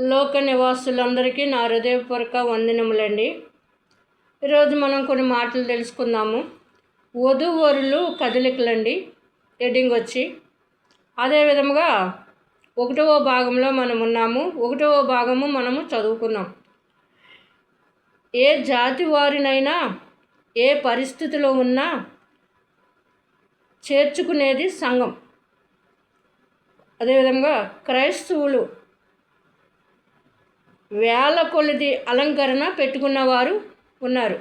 లోక నివాసులందరికీ నా హృదయపూర్వక వందనములండి. ఈరోజు మనం కొన్ని మాటలు తెలుసుకుందాము. వధువరులు కదలికలండి. హెడ్డింగ్ వచ్చి అదే విధముగా ఒకటవ భాగంలో మనం ఉన్నాము. ఒకటవ భాగము మనము చదువుకున్నాం. ఏ జాతి వారినైనా ఏ పరిస్థితిలో ఉన్నా చేర్చుకునేది సంఘం. అదేవిధంగా క్రైస్తవులు వేల కొలది అలంకరణ పెట్టుకున్నవారు ఉన్నారు.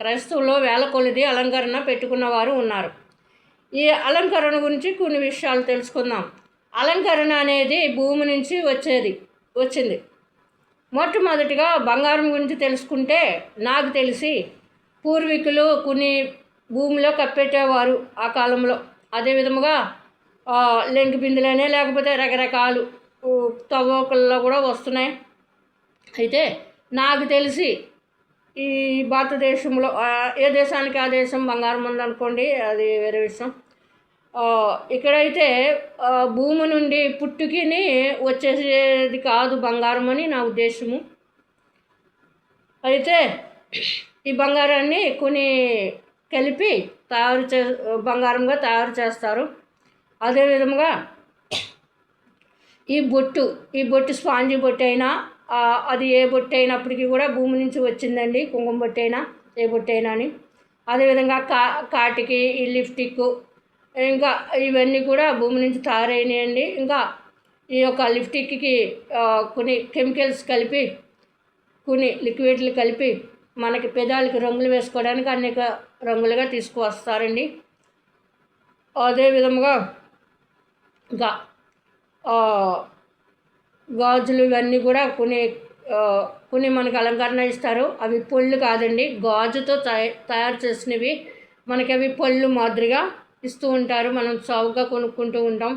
క్రైస్తవులో వేల కొలది అలంకరణ పెట్టుకున్నవారు ఉన్నారు. ఈ అలంకరణ గురించి కొన్ని విషయాలు తెలుసుకుందాం. అలంకరణ అనేది భూమి నుంచి వచ్చేది వచ్చింది. మొట్టమొదటిగా బంగారం గురించి తెలుసుకుంటే నాకు తెలిసి పూర్వీకులు కొన్ని భూమిలో కప్పెట్టేవారు ఆ కాలంలో. అదే విధముగా లెంకి బిందులనే లేకపోతే రకరకాలు తవ్వకుల్లో కూడా వస్తున్నాయి. అయితే నాకు తెలిసి ఈ భారతదేశంలో ఏ దేశానికి ఆ దేశం బంగారం ఉందనుకోండి అది వేరే విషయం. ఇక్కడైతే భూమి నుండి పుట్టుకిని వచ్చేసేది కాదు బంగారం అని నా ఉద్దేశము. అయితే ఈ బంగారాన్ని కొన్ని కలిపి తయారు చే బంగారంగా తయారు చేస్తారు. అదేవిధముగా ఈ బొట్టు ఈ బొట్టు స్పాంజి బొట్టు అయినా అది ఏ బొట్టు అయినప్పటికీ కూడా భూమి నుంచి వచ్చిందండి కుంకుమ బొట్టు అయినా ఏ బొట్టు అయినా అని. అదేవిధంగా కా కాటికి ఈ లిప్టిక్ ఇంకా ఇవన్నీ కూడా భూమి నుంచి తయారైనాయండి. ఇంకా ఈ యొక్క లిప్టిక్కి కొన్ని కెమికల్స్ కలిపి కొన్ని లిక్విడ్లు కలిపి మనకి పెదాలకి రంగులు వేసుకోవడానికి అనేక రంగులుగా తీసుకువస్తారండి. అదే విధముగా ఇంకా గాజులు ఇవన్నీ కూడా కొన్ని కొన్ని మనకి అలంకరణ ఇస్తారు. అవి పళ్ళు కాదండి గాజుతో తయారు చేసినవి. మనకి అవి పళ్ళు మాదిరిగా ఇస్తూ ఉంటారు. మనం చౌకగా కొనుక్కుంటూ ఉంటాం.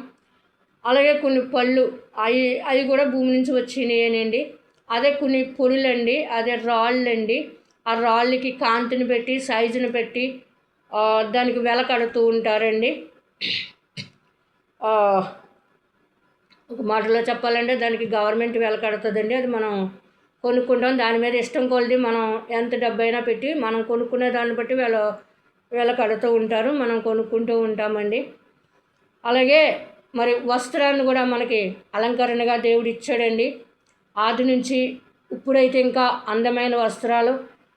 అలాగే కొన్ని పళ్ళు అవి అవి కూడా భూమి నుంచి వచ్చినాయనండి. అదే కొన్ని పొడులండి అదే రాళ్ళండి. ఆ రాళ్ళకి కాంతిని పెట్టి సైజుని పెట్టి దానికి వెల కడుతూ ఉంటారండి ఒక మాటలో చెప్పాలంటే దానికి గవర్నమెంట్ వెలకడుతుందండి. అది మనం కొనుక్కుంటాం. దాని మీద ఇష్టం కొలిది మనం ఎంత డబ్బైనా పెట్టి మనం కొనుక్కునే దాన్ని బట్టి వీళ్ళ వెల కడుతూ ఉంటారు. మనం కొనుక్కుంటూ ఉంటామండి. అలాగే మరి వస్త్రాన్ని కూడా మనకి అలంకరణగా దేవుడు ఇచ్చాడండి. ఆది నుంచి ఇప్పుడైతే ఇంకా అందమైన వస్త్రాలు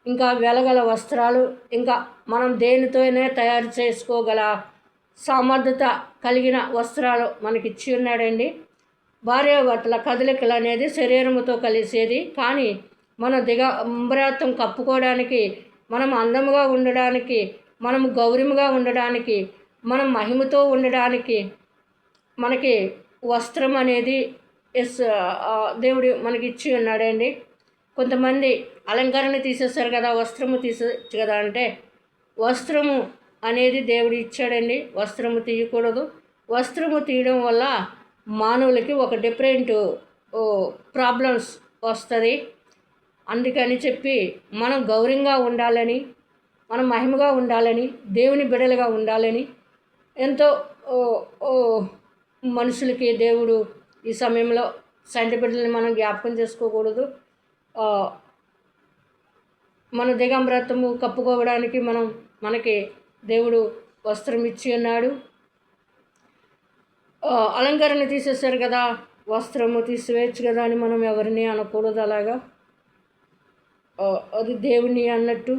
ఇంకా వెలగల వస్త్రాలు ఇంకా మనం దేనితోనే తయారు చేసుకోగల సమర్థత కలిగిన వస్త్రాలు మనకి ఇచ్చి ఉన్నాడండి. భార్యాభర్తల కదలికలు అనేది శరీరముతో కలిసేది. కానీ మన దిగ అంబరాత్వం కప్పుకోవడానికి మనం అందముగా ఉండడానికి మనం గౌరవముగా ఉండడానికి మనం మహిమతో ఉండడానికి మనకి వస్త్రం అనేది ఎస్ దేవుడు మనకి ఇచ్చి ఉన్నాడండి. కొంతమంది అలంకరణ తీసేస్తారు కదా వస్త్రము తీసేచ్చు కదా అంటే వస్త్రము అనేది దేవుడు ఇచ్చాడండి. వస్త్రము తీయకూడదు. వస్త్రము తీయడం వల్ల మానవులకి ఒక డిఫరెంట్ ప్రాబ్లమ్స్ వస్తుంది. అందుకని చెప్పి మనం గౌరవంగా ఉండాలని మనం మహిమగా ఉండాలని దేవుని బిడలుగా ఉండాలని ఎంతో మనుషులకి దేవుడు ఈ సమయంలో సంటి బిడ్డల్ని మనం జ్ఞాపకం చేసుకోకూడదు. మన దిగంబ్రతము కప్పుకోవడానికి మనం మనకి దేవుడు వస్త్రం ఇచ్చి ఉన్నాడు. అలంకరణ తీసేస్తారు కదా వస్త్రము తీసివేయచ్చు కదా అని మనం ఎవరిని అనకూడదు అలాగా? అది దేవుని అన్నట్టు.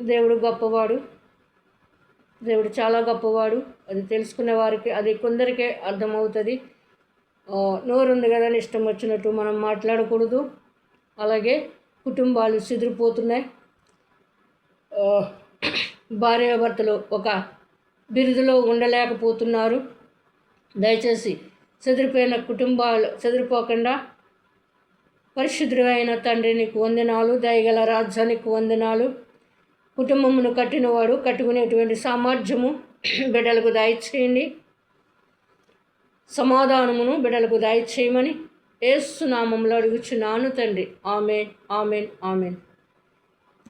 దేవుడు గొప్పవాడు. దేవుడు చాలా గొప్పవాడు. అది తెలుసుకునే వారికి అది కొందరికే అర్థమవుతుంది. నోరు ఉంది కదా అని ఇష్టం వచ్చినట్టు మనం మాట్లాడకూడదు. అలాగే కుటుంబాలు సిదిరిపోతున్నాయి. భార్యాభర్తలు ఒక బిరుదులో ఉండలేకపోతున్నారు. దయచేసి చెదిరిపోయిన కుటుంబాలు చెదిరిపోకుండా పరిశుద్ధుడైన తండ్రి నీకు వందనాలు దయగల రాజ్యానికి వందనాలు. కుటుంబమును కట్టినవాడు కట్టుకునేటువంటి సామర్థ్యము బిడ్డలకు దయచేయండి సమాధానమును బిడ్డలకు దయచేయమని ఏసునామంలో అడుగుచున్నాను తండ్రి. ఆమెన్ ఆమెన్ ఆమెన్.